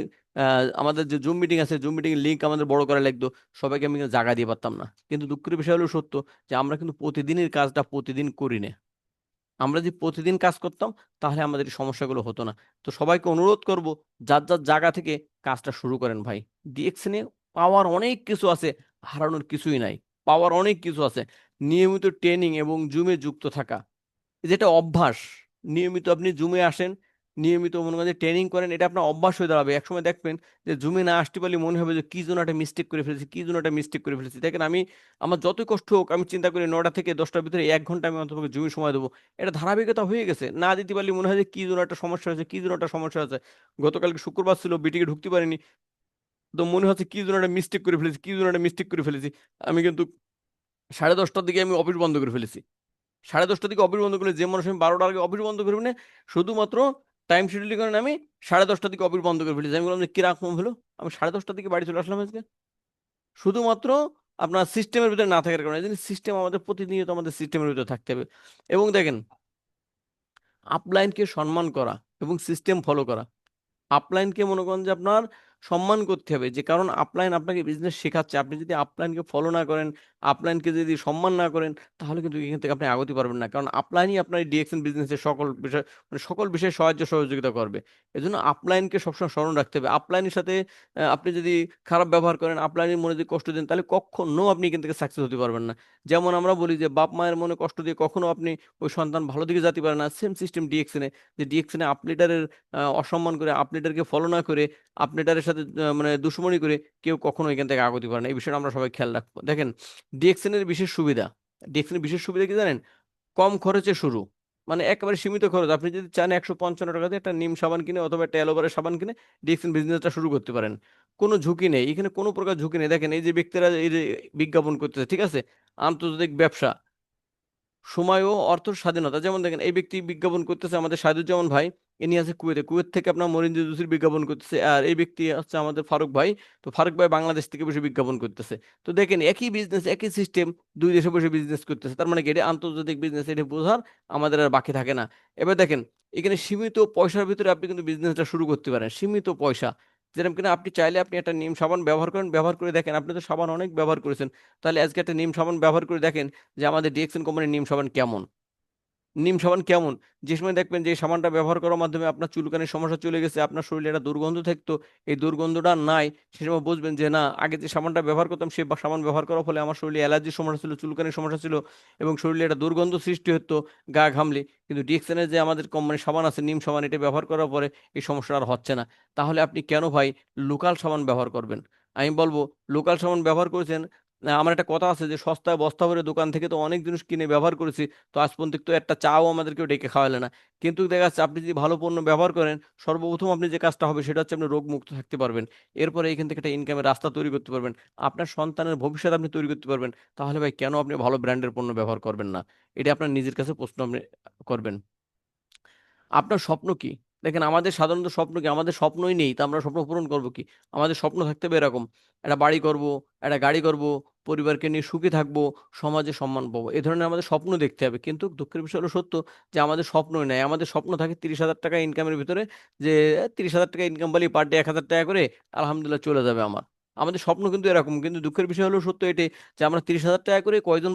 আমাদের যে জুম মিটিং আছে জুম মিটিং লিঙ্ক আমাদের বড় করা লাগতো, সবাইকে আমি জায়গা দিয়ে পারতাম না। কিন্তু দুঃখের বিষয় হলো সত্য যে আমরা কিন্তু প্রতিদিনের কাজটা প্রতিদিন করি না। আমরা যদি প্রতিদিন কাজ করতাম, তাহলে আমাদের সমস্যাগুলো হতো না। তো সবাইকে অনুরোধ করব, যার যার জায়গা থেকে কাজটা শুরু করেন ভাই। ডিএক্সনে পাওয়ার অনেক কিছু আছে, হারানোর কিছুই নাই। পাওয়ার অনেক কিছু আছে। নিয়মিত ট্রেনিং এবং জুমে যুক্ত থাকা, যেটা অভ্যাস। নিয়মিত আপনি জুমে আসেন নিয়মিত মনে করেন ট্রেনিং করেন, এটা আপনার অভ্যাস হয়ে দাঁড়াবে। একসময় দেখবেন যে জুমে না আসতে পারলে মনে হবে যে কি জন্য একটা মিস্টেক করে ফেলেছি, কি জন্য একটা মিস্টেক করে ফেলেছি। দেখেন আমি, আমার যতই কষ্ট হোক, আমি চিন্তা করি নটা থেকে দশটার ভিতরে এক ঘণ্টা আমি অন্তত জুমে সময় দেবো। এটা ধারাবাহিকতা হয়ে গেছে। না দিতে পারলে মনে হয় যে কি জন্য একটা সমস্যা হয়েছে, কি জন্য একটা সমস্যা আছে গতকালকে শুক্রবার ছিল, বিটিকে ঢুকতে পারিনি। তো মনে হচ্ছে কি জন্য একটা মিস্টেক করে ফেলেছি, কি জন্য একটা মিস্টেক করে ফেলেছি। আমি কিন্তু সাড়ে দশটার দিকে আমি অফিস বন্ধ করে ফেলেছি। সাড়ে দশটার দিকে অফিস বন্ধ করলে যে মানুষ আমি বারোটার আগে অফিস বন্ধ করবি না, শুধুমাত্র টাইম শিডিউল করেন আমি সাড়ে দশটার দিকে অফিস বন্ধ করে ফেলেছি। আমি বললাম যে কীরকম হলো? আমি সাড়ে দশটার দিকে বাড়ি চলে আসলাম আজকে। শুধুমাত্র আপনার সিস্টেমের ভিতরে না থাকার কারণে সিস্টেম আমাদের প্রতিনিয়ত আমাদের সিস্টেমের ভিতরে থাকতে হবে। এবং দেখেন আপলাইনকে সম্মান করা এবং সিস্টেম ফলো করা। আপলাইনকে মনে করেন যে আপনার সম্মান করতে হবে। যে কারণ আপলাইন আপনাকে বিজনেস শেখাচ্ছে। আপনি যদি আপলাইনকে ফলো না করেন আপলাইনকে যদি সম্মান না করেন, তাহলে কিন্তু এখান থেকে আপনি আগতে পারবেন না। কারণ আপলাইনই আপনার ডিএকশন বিজনেসের সকল বিষয় মানে সকল বিষয়ে সাহায্য সহযোগিতা করবে। এজন্য আপলাইনকে সবসময় স্মরণ রাখতে হবে। আপলাইনের সাথে আপনি যদি খারাপ ব্যবহার করেন আপলাইনের মনে যদি কষ্ট দেন, তাহলে কখনো আপনি এখান থেকে সাকসেস হতে পারবেন না। যেমন আমরা বলি যে, বাপ মায়ের মনে কষ্ট দিয়ে কখনো আপনি ওই সন্তান ভালো দিকে যেতে পারে না। সেম সিস্টেম ডিএকশনে যে ডিএকশনে আপলিটারের অসম্মান করে আপলিটারকে ফলো না করে আপলিটারের সাথে আহ, মানে দুশ্মনী করে কেউ কখনো এখান থেকে আগতে পারে না। এই বিষয়টা আমরা সবাই খেয়াল রাখব। দেখেন ডিএক্সএনের বিশেষ সুবিধা ডিএক্সএনের বিশেষ সুবিধা কি জানেন? কম খরচে শুরু। মানে একেবারে সীমিত খরচ। আপনি যদি চান একশো পঞ্চান্ন টাকা দিয়ে একটা নিম সাবান কিনে অথবা একটা অ্যালোভারের সাবান কিনে ডিএক্সএন বিজনেসটা শুরু করতে পারেন। কোনো ঝুঁকি নেই। এখানে কোনো প্রকার ঝুঁকি নেই। দেখেন এই যে ব্যক্তিরা এই যে বিজ্ঞাপন করতেছে ঠিক আছে? আন্তর্জাতিক ব্যবসা। সময় ও অর্থ স্বাধীনতা। যেমন দেখেন এই ব্যক্তি বিজ্ঞাপন করতেছে আমাদের সাইদুজ্জামান ভাই। ইনি আছে কুয়েতে। কুয়েত থেকে আপনার মরিন জুসির বিজ্ঞাপন করতেছে আর এই ব্যক্তি হচ্ছে আমাদের ফারুক ভাই। তো ফারুক ভাই বাংলাদেশ থেকে বসে বিজ্ঞাপন করতেছে। তো দেখেন একই বিজনেস একই সিস্টেম দুই দেশে বসে বিজনেস করতেছে। তার মানে কি? এটা আন্তর্জাতিক বিজনেস এটা বোঝার আমাদের আর বাকি থাকে না। এবার দেখেন, এখানে সীমিত পয়সার ভিতরে আপনি কিন্তু বিজনেসটা শুরু করতে পারেন। সীমিত পয়সা। যেরকম কিনা আপনি চাইলে আপনি একটা নিম সাবান ব্যবহার করেন, ব্যবহার করে দেখেন, আপনি তো সাবান অনেক ব্যবহার করেছেন। তাহলে আজকে একটা নিম সাবান ব্যবহার করে দেখেন যে আমাদের ডিএক্সএন কোম্পানির নিম সাবান কেমন। নিম সাবান কেমন? যে সময় দেখবেন যে সাবানটা ব্যবহার করার মাধ্যমে আপনার চুলকানির সমস্যা চলে গেছে, আপনার শরীরে একটা দুর্গন্ধ থাকতো, এই দুর্গন্ধটা নাই, সে সময় বুঝবেন যে না, আগে যে সাবানটা ব্যবহার করতাম, সে সাবান ব্যবহার করার ফলে আমার শরীরে অ্যালার্জির সমস্যা ছিল, চুলকানির সমস্যা ছিল এবং শরীরে একটা দুর্গন্ধ সৃষ্টি হতো, গা ঘামলে। কিন্তু ডিএক্সএনের যে আমাদের কোম্পানির সাবান আছে, নিম সাবান, এটা ব্যবহার করার পরে এই সমস্যা আর হচ্ছে না। তাহলে আপনি কেন ভাই লোকাল সাবান ব্যবহার করবেন? আমি বলব, লোকাল সাবান ব্যবহার করেছেন আমার একটা কথা আছে যে সস্তায় বস্তা ভরে দোকান থেকে তো অনেক জিনিস কিনে ব্যবহার করেছি, তো আজ পর্যন্ত তো একটা চাও আমাদেরকে ডেকে খাওয়ালে না। কিন্তু দেখা যাচ্ছে আপনি যদি ভালো পণ্য ব্যবহার করেন, সর্বপ্রথম আপনি যে কাজটা হবে সেটা হচ্ছে আপনি রোগ মুক্ত থাকতে পারবেন। এরপরে এখান থেকে একটা ইনকামের রাস্তা তৈরি করতে পারবেন। আপনার সন্তানের ভবিষ্যৎ আপনি তৈরি করতে পারবেন। তাহলে ভাই কেন আপনি ভালো ব্র্যান্ডের পণ্য ব্যবহার করবেন না? এটা আপনার নিজের কাছে প্রশ্ন আপনি করবেন। আপনার স্বপ্ন কি? দেখেন, আমাদের সাধারণত স্বপ্ন কি? আমাদের স্বপ্নই নেই, তা আমরা স্বপ্ন পূরণ করব কি? আমাদের স্বপ্ন থাকতে হবে এরকম। একটা বাড়ি করব, একটা গাড়ি করব পরিবারকে নিয়ে সুখী থাকব, সমাজে সম্মান পাবো, এ ধরনের আমাদের স্বপ্ন দেখতে হবে। কিন্তু দুঃখের বিষয় হলো সত্য যে আমাদের স্বপ্নই নাই। আমাদের স্বপ্ন থাকে তিরিশ হাজার টাকা ইনকামের ভিতরে যে তিরিশ হাজার টাকা ইনকাম বলি পার ডে এক হাজার টাকা করে আলহামদুলিল্লাহ চলে যাবে আমার। আমাদের স্বপ্ন কিন্তু এরকম, কিন্তু দুঃখের বিষয় হলো সত্য এটাই যে আমরা তিরিশ হাজার টাকা করে কয়জন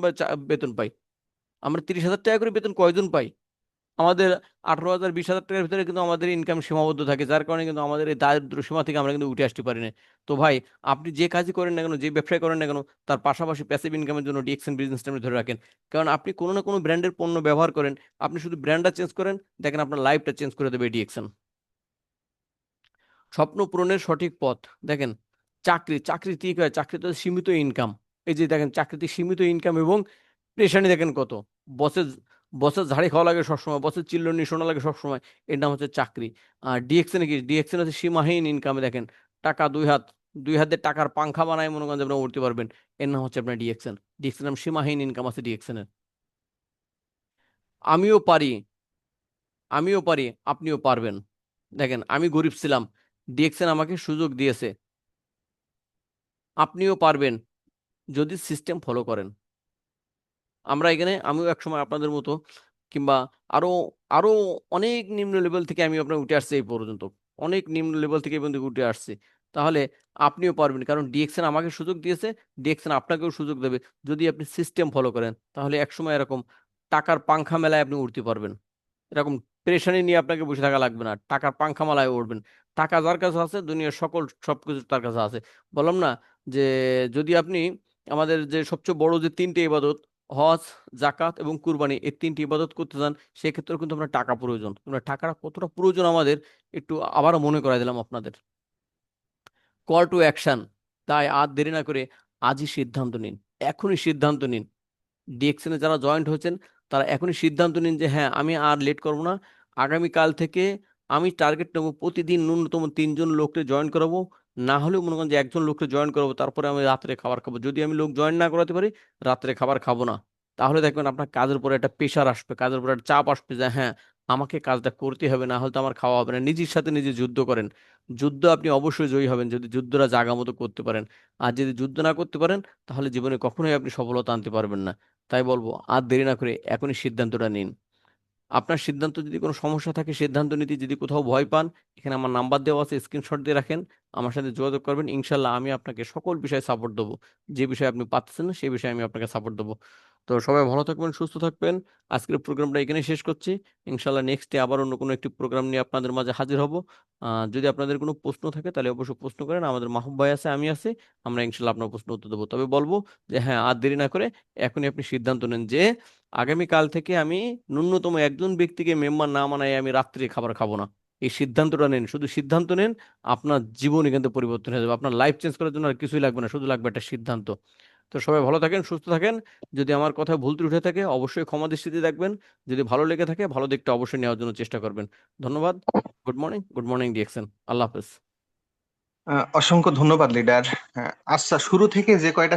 বেতন পাই? আমরা তিরিশ হাজার টাকা করে বেতন কয়জন পাই? আমাদের আঠারো হাজার বিশ হাজার টাকার ভিতরে কিন্তু আমাদের ইনকাম সীমাবদ্ধ থাকে। যার কারণে কিন্তু আমাদের এই দারিদ্র সীমা থেকে আমরা কিন্তু উঠে আসতে পারি না। তো ভাই, আপনি যে কাজই করেন না কেন, যে ব্যবসায় করেন না কেন, তার পাশাপাশি প্যাসিভ ইনকামের জন্য ডিএক্সএন বিজনেসটা আপনি ধরে রাখেন। কারণ আপনি কোনো না কোনো ব্র্যান্ডের পণ্য ব্যবহার করেন, আপনি শুধু ব্র্যান্ডটা চেঞ্জ করেন, দেখেন আপনার লাইফটা চেঞ্জ করে দেবে ডিএক্সএন স্বপ্ন পূরণের সঠিক পথ, দেখেন, চাকরি চাকরি কি হয় চাকরিতে সীমিত ইনকাম এই যে দেখেন, চাকরিতে সীমিত ইনকাম এবং প্রেশানি দেখেন কত। বসের বসের ঝাড়ি খাওয়া লাগে সবসময় বসের চিল্লনি শোনা লাগে সবসময়। এর নাম হচ্ছে চাকরি। আর ডিএক্সএন কি ডিএক্সএন হচ্ছে সীমাহীন ইনকামে দেখেন, টাকা দুই হাত, দুই হাতে টাকার পাংখা বানায় মনে করেন আপনারা উঠতে পারবেন। এর নাম হচ্ছে আপনার ডিএক্সএন ডিএক্সএন নাম সীমাহীন ইনকাম আছে ডিএক্সএন এর। আমিও পারি আমিও পারি, আপনিও পারবেন। দেখেন, আমি গরিব ছিলাম ডিএক্সএন আমাকে সুযোগ দিয়েছে। আপনিও পারবেন, যদি সিস্টেম ফলো করেন। আমরা এখানে আমিও একসময় আপনাদের মতো কিংবা আরও আরও অনেক নিম্ন লেভেল থেকে আমি আপনার উঠে আসছি এই পর্যন্ত। অনেক নিম্ন লেভেল থেকে পর্যন্ত উঠে আসছি। তাহলে আপনিও পারবেন, কারণ ডিএক্সএন আমাকে সুযোগ দিয়েছে ডিএক্সএন আপনাকেও সুযোগ দেবে। যদি আপনি সিস্টেম ফলো করেন, তাহলে একসময় এরকম টাকার পাংখা মেলায় আপনি উঠতে পারবেন। এরকম প্রেশানি নিয়ে আপনাকে বসে থাকা লাগবে না, টাকার পাংখা মালায় উঠবেন। টাকা যার কাছে আছে, দুনিয়ার সকল সব কিছু তার কাছে আছে। বললাম না যে, যদি আপনি আমাদের যে সবচেয়ে বড় যে তিনটে ইবাদত হজ জাকাত এবং কুরবানি এই তিনটি ইবাদত করতে চান সেক্ষেত্রে কিন্তু আমরা টাকা প্রয়োজন। আমরা টাকাটা কতটা প্রয়োজন আমাদের একটু আবারও মনে করাই দিলাম আপনাদের। কল টু অ্যাকশন তাই আর দেরি না করে আজই সিদ্ধান্ত নিন, এখনই সিদ্ধান্ত নিন। ডিএক্সএনে যারা জয়েন্ট হয়েছেন, তারা এখনই সিদ্ধান্ত নিন যে হ্যাঁ আমি আর লেট করব না। আগামীকাল থেকে আমি টার্গেট নেব, প্রতিদিন ন্যূনতম তিনজন লোককে জয়েন করাবো। না হলেও মনে করেন যে একজন লোককে জয়েন করব, তারপরে আমি রাত্রে খাবার খাব। যদি আমি লোক জয়েন না করাতে পারি, রাত্রে খাবার খাব না। তাহলে দেখবেন আপনার কাজের উপরে একটা প্রেশার আসবে, কাজের উপরে একটা চাপ আসবে যে হ্যাঁ আমাকে কাজটা করতে হবে, না হলে তো আমার খাওয়া হবে না। নিজের সাথে নিজে যুদ্ধ করেন। যুদ্ধ আপনি অবশ্যই জয়ী হবেন যদি যুদ্ধটা জাগা মতো করতে পারেন। আর যদি যুদ্ধ না করতে পারেন, তাহলে জীবনে কখনোই আপনি সফলতা আনতে পারবেন না। তাই বলব, আর দেরি না করে এখনই সিদ্ধান্তটা নিন। আপনার সিদ্ধান্ত যদি কোনো সমস্যা থাকে, সিদ্ধান্ত নিতে যদি কোথাও ভয় পান, এখানে আমার নাম্বার দেওয়া আছে স্ক্রিনশট দিয়ে রাখেন, আমার সাথে যোগাযোগ করবেন। ইনশাল্লাহ আমি আপনাকে সকল বিষয়ে সাপোর্ট দেবো। যে বিষয়ে আপনি পাচ্ছেন সেই বিষয়ে আমি আপনাকে সাপোর্ট দেবো। তো সবাই ভালো থাকবেন, সুস্থ থাকবেন। আজকের প্রোগ্রামটা এখানে শেষ করছি। ইনশাল্লাহ নেক্সট ডে আবার অন্য কোনো একটি প্রোগ্রাম নিয়ে আপনাদের মাঝে হাজির হব। যদি আপনাদের কোনো প্রশ্ন থাকে তাহলে অবশ্যই প্রশ্ন করেন। আমাদের মাহবুব ভাই আছে, আমি আছি। আমরা ইনশাল্লাহ আপনার প্রশ্ন উত্তর দেবো। তবে বলব যে হ্যাঁ আর দেরি না করে এখনই আপনি সিদ্ধান্ত নেন যে আগামীকাল থেকে আমি ন্যূনতম একজন ব্যক্তিকে মেম্বার না মানায় আমি রাত্রে খাবার খাব না। এই সিদ্ধান্তটা নেন। শুধু সিদ্ধান্ত নেন, আপনার জীবনই কিন্তু পরিবর্তন হয়ে যাবে। আপনার লাইফ চেঞ্জ করার জন্য আর কিছুই লাগবে না। শুধু লাগবে একটা সিদ্ধান্ত। তো সবাই ভালো থাকেন, সুস্থ থাকেন। যদি আমার কথা ভুল ত্রুটি উঠে থাকে, অবশ্যই ক্ষমা দৃষ্টিতে দেখবেন। যদি ভালো লেগে থাকে, ভালো দিকটা অবশ্যই নেওয়ার জন্য চেষ্টা করবেন। ধন্যবাদ। Good morning good morning DXN আল্লাহ হাফেজ। অসংখ্য ধন্যবাদ লিডার আচ্ছা শুরু থেকে যে কয়টা